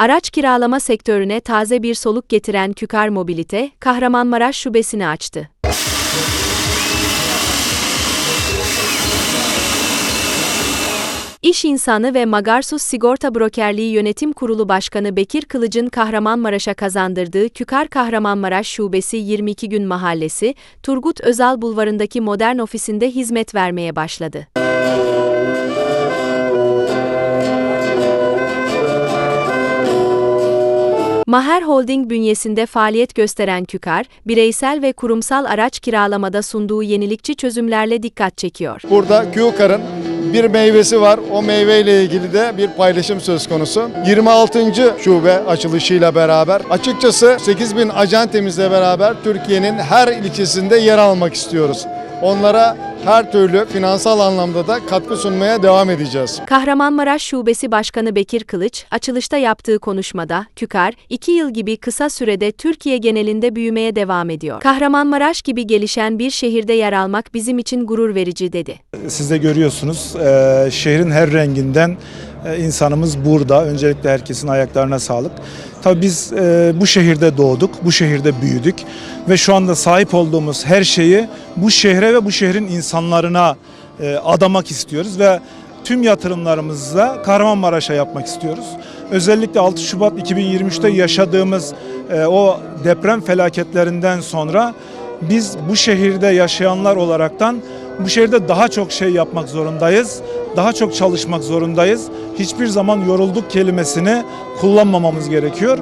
Araç kiralama sektörüne taze bir soluk getiren Kükar Mobilite, Kahramanmaraş şubesini açtı. İş insanı ve Magarsus Sigorta Brokerliği Yönetim Kurulu Başkanı Bekir Kılıç'ın Kahramanmaraş'a kazandırdığı Kükar Kahramanmaraş Şubesi 22 Gün Mahallesi, Turgut Özal Bulvarı'ndaki modern ofisinde hizmet vermeye başladı. Maher Holding bünyesinde faaliyet gösteren Kükar, bireysel ve kurumsal araç kiralamada sunduğu yenilikçi çözümlerle dikkat çekiyor. Burada Qkar'ın bir meyvesi var. O meyveyle ilgili de bir paylaşım söz konusu. 26. şube açılışıyla beraber açıkçası 8000 acentemizle beraber Türkiye'nin her ilçesinde yer almak istiyoruz. Onlara her türlü finansal anlamda da katkı sunmaya devam edeceğiz. Kahramanmaraş Şubesi Başkanı Bekir Kılıç, açılışta yaptığı konuşmada, Kükar, iki yıl gibi kısa sürede Türkiye genelinde büyümeye devam ediyor. Kahramanmaraş gibi gelişen bir şehirde yer almak bizim için gurur verici dedi. Siz de görüyorsunuz e, şehrin her renginden e, insanımız burada. Öncelikle herkesin ayaklarına sağlık. Tabii biz e, bu şehirde doğduk, bu şehirde büyüdük ve şu anda sahip olduğumuz her şeyi bu şehre ve bu şehrin insanlarına e, adamak istiyoruz ve tüm yatırımlarımızı da Kahramanmaraş'a yapmak istiyoruz. Özellikle 6 Şubat 2023'te yaşadığımız e, o deprem felaketlerinden sonra biz bu şehirde yaşayanlar olaraktan bu şehirde daha çok şey yapmak zorundayız. Daha çok çalışmak zorundayız. Hiçbir zaman yorulduk kelimesini kullanmamamız gerekiyor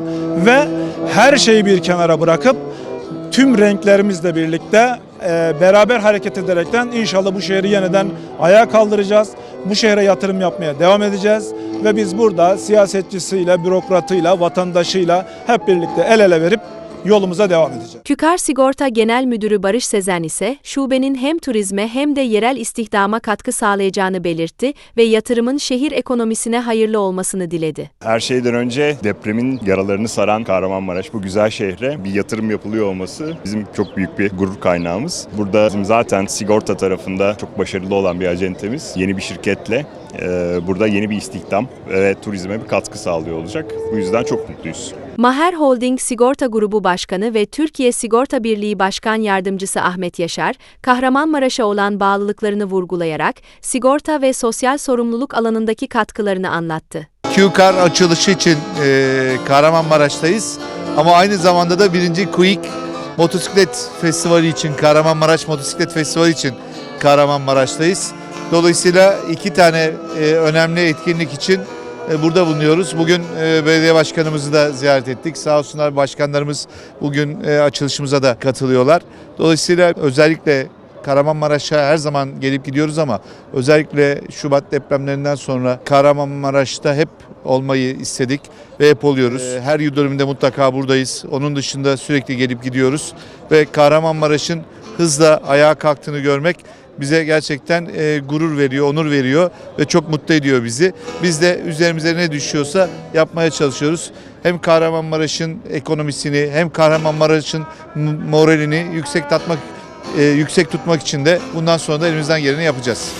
ve her şeyi bir kenara bırakıp tüm renklerimizle birlikte e, beraber hareket ederekten inşallah bu şehri yeniden ayağa kaldıracağız. Bu şehre yatırım yapmaya devam edeceğiz ve biz burada siyasetçisiyle, bürokratıyla, vatandaşıyla hep birlikte el ele verip yolumuza devam edeceğiz. Kükar Sigorta Genel Müdürü Barış Sezen ise şubenin hem turizme hem de yerel istihdama katkı sağlayacağını belirtti ve yatırımın şehir ekonomisine hayırlı olmasını diledi. Her şeyden önce depremin yaralarını saran Kahramanmaraş bu güzel şehre bir yatırım yapılıyor olması bizim çok büyük bir gurur kaynağımız. Burada bizim zaten sigorta tarafında çok başarılı olan bir acentemiz yeni bir şirketle e, burada yeni bir istihdam ve turizme bir katkı sağlıyor olacak. Bu yüzden çok mutluyuz. Maher Holding Sigorta Grubu Başkanı ve Türkiye Sigorta Birliği Başkan Yardımcısı Ahmet Yaşar, Kahramanmaraş'a olan bağlılıklarını vurgulayarak sigorta ve sosyal sorumluluk alanındaki katkılarını anlattı. Q-Car açılışı için e, Kahramanmaraş'tayız. Ama aynı zamanda da birinci Quick Motosiklet Festivali için, Kahramanmaraş Motosiklet Festivali için Kahramanmaraş'tayız. Dolayısıyla iki tane e, önemli etkinlik için burada bulunuyoruz. Bugün e, belediye başkanımızı da ziyaret ettik. Sağ olsunlar başkanlarımız bugün e, açılışımıza da katılıyorlar. Dolayısıyla özellikle Kahramanmaraş'a her zaman gelip gidiyoruz ama özellikle Şubat depremlerinden sonra Kahramanmaraş'ta hep olmayı istedik ve hep oluyoruz. Her yıl dönümünde mutlaka buradayız. Onun dışında sürekli gelip gidiyoruz ve Kahramanmaraş'ın hızla ayağa kalktığını görmek bize gerçekten e, gurur veriyor, onur veriyor ve çok mutlu ediyor bizi. Biz de üzerimize ne düşüyorsa yapmaya çalışıyoruz. Hem Kahramanmaraş'ın ekonomisini hem Kahramanmaraş'ın moralini yüksek tutmak e, yüksek tutmak için de bundan sonra da elimizden geleni yapacağız.